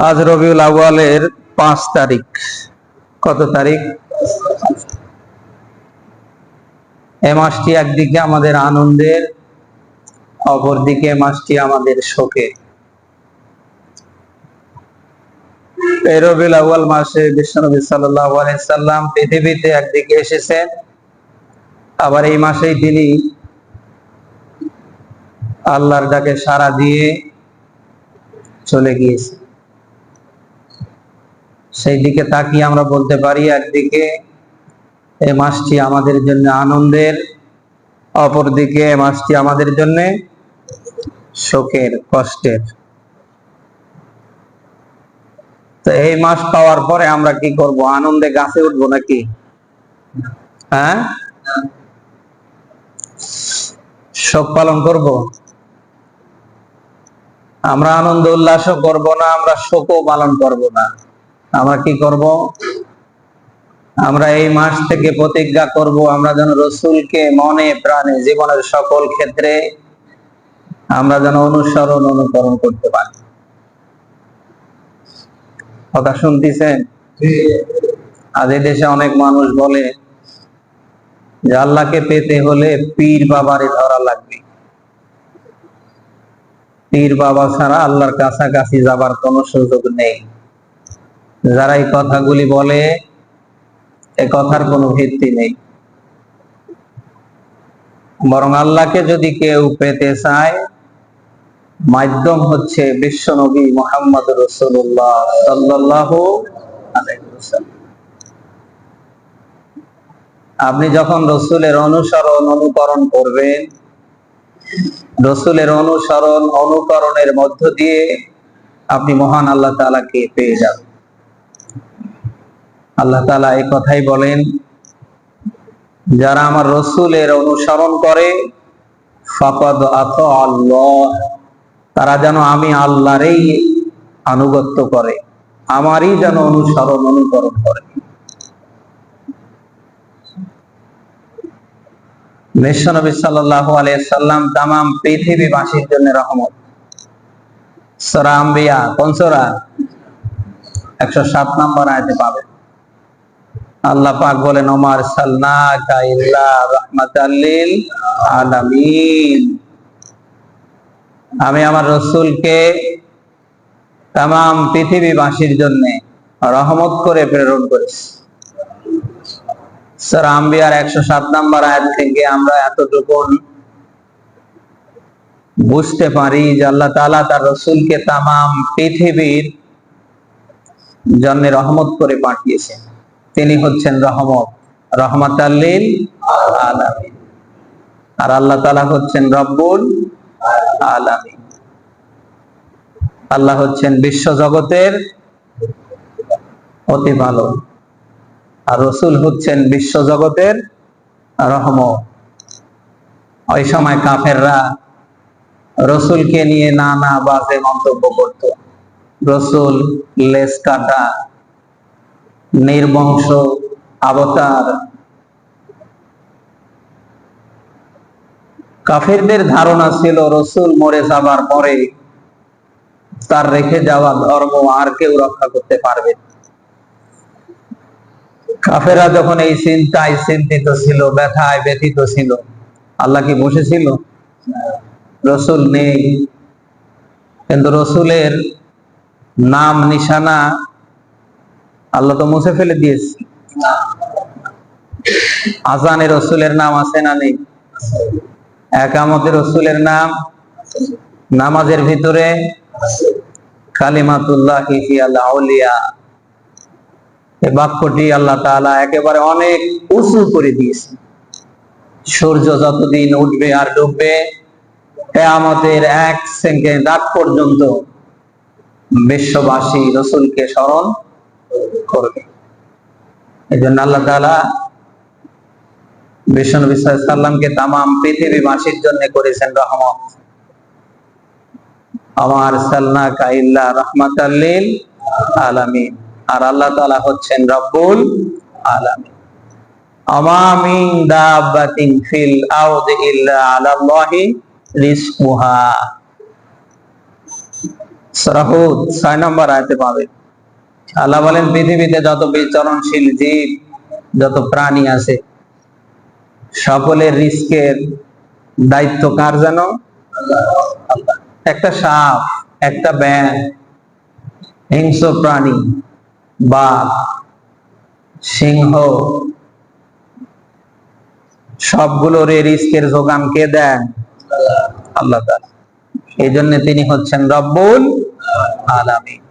আজ রবিউল আউয়ালের পাঁচ তারিখ। কত তারিখ? এ মাসটি একদিকে আমাদের আনন্দের, অপরদিকে মাসটি আমাদের শোকের এই রবিউল আউয়াল মাসে বিশ্বনবী সাল্লাল্লাহু সাল্লাম পৃথিবীতে একদিকে এসেছেন, আবার এই মাসেই তিনি আল্লাহর ডাকে সাড়া দিয়ে চলে গিয়েছে সেই দিকে তাকিয়ে আমরা বলতে পারি, একদিকে এ মাসটি আমাদের জন্য আনন্দের, অপরদিকে এ মাসটি আমাদের জন্য শোকের, কষ্টের। তো এই মাস পাওয়ার পরে আমরা কি করব? আনন্দে গাছে উঠবো নাকি? হ্যাঁ? শোক পালন করব? আমরা আনন্দ, উল্লাসও করব না, আমরা শোকও পালন করব না। আমরা কি করব? আমরা এই মাস থেকে প্রতিজ্ঞা করব আমরা যেন রসুলকে মনে প্রাণে জীবনের সকল ক্ষেত্রে আমরা যেন অনুসরণ অনুকরণ করতে পারি। কথা শুনতেছেন? আজ দেশে অনেক মানুষ বলে যে আল্লাহকে পেতে হলে পীর বাবারে ধরা লাগবে। পীর বাবা ছাড়া আল্লাহর কাছাকাছি যাবার কোনো সুযোগ নেই। যারা এই কথাগুলি বলে, এ কথার কোনো ভিত্তি নেই। বরং আল্লাহকে যদি কেউ পেতে চায়, মাধ্যম হচ্ছে বিশ্ব নবী মোহাম্মদ রসুল্লাহ সাল্লাহ আপনি যখন রসুলের অনুসরণ, অনুকরণ করবেন, রসুলের অনুসরণ, অনুকরণের মধ্য দিয়ে আপনি মহান আল্লাহ তালাকে পেয়ে যাবেন। আল্লাহ তালা এই কথাই বলেন, যারা আমার রসুলের অনুসরণ করে, ফাকাদ আত আল্লাহ, তারা যেন আমি আল্লাহরই আনুগত্য করে, আমারই যেন অনুসরণ অনুকরণ করে। বিশ্বনবী সাল্লাল্লাহু আলাইহি সাল্লাম তামাম পৃথিবীবাসীর জন্য রহমত। সূরা কোন সূরা? 107 নম্বর আয়াতে পাবেন। আল্লাহ পাক বলেন, ওমার সাল্লাকা ইল্লা রাহমাতাল লিল আলামিন। আমি আমার রসুলকে তাম পৃথিবীবাসীর জন্য রহমত করে প্রেরণ করেছি। স্যার আম্বিয়ার একশো সাত নম্বর আয়াত থেকে আমরা এতটুকু বুঝতে পারি যে আল্লাহ তালা তার রসুলকে তাম পৃথিবীর জন্য রহমত করে পাঠিয়েছেন। তিনি হচ্ছেন রহমত রহমত আল্লিল আলামিন। আর আল্লাহ তালা হচ্ছেন রব্বুল আলামিন। আল্লাহ হচ্ছেন বিশ্ব জগতের অতি ভালো আর রসুল হচ্ছেন বিশ্ব জগতের রহমত। ওই সময় কাফেররা রসুলকে নিয়ে নানা বাজে মন্তব্য করত। রসুল লেস কাটা নির্বংশ অবতার। কাফেরদের ধারণা ছিল, রসুল মরে যাবার পরে তার রেখে যাওয়া ধর্ম আর কেউ রক্ষা করতে পারবে কাফেরা যখন এই চিন্তায় চিন্তিত ছিল, ব্যথায় ব্যথিত ছিল, আল্লাহ কি বসেছিল? রসুল নেই। কিন্তু রসুলের নাম, নিশানা আল্লাহ তো মুছে ফেলে দিয়েছে। আজানের রসুলের নাম আছে না নেই? একামতের রসুলের নাম নামাজের ভিতরে কালিমাতুল্লাহ আউলিয়া। বাক্যটি আল্লাহ তাআলা একেবারে অনেক উঁচু করে দিয়েছে। সূর্য যতদিন উঠবে আর ডুববে, কেয়ামতের এক সেকেন্ড আগ পর্যন্ত বিশ্ববাসী রসুলকে স্মরণ করবে এই জন্য আল্লাহ সাল্লামকে তামাম পৃথিবীবাসীর জন্য করেছেন রহমত। আমার সাল্লা কাইল্লা আলামিন। আর আল্লাহ তাআলা হচ্ছেন রব্বুল ছয় নম্বর আয়তে পাবে আল্লাহ বলেন, পৃথিবীতে যত বিচরণশীল জীব, যত প্রাণী আছে, সকলের রিস্কের দায়িত্ব কার যেন? একটা সাপ, একটা ব্যাং হিংস্র প্রাণী, বাঘ, সিংহ সবগুলোর এই রিস্কের যোগান কে দেন? আল্লাহ এই জন্য তিনি হচ্ছেন রব্বুল আলামিন।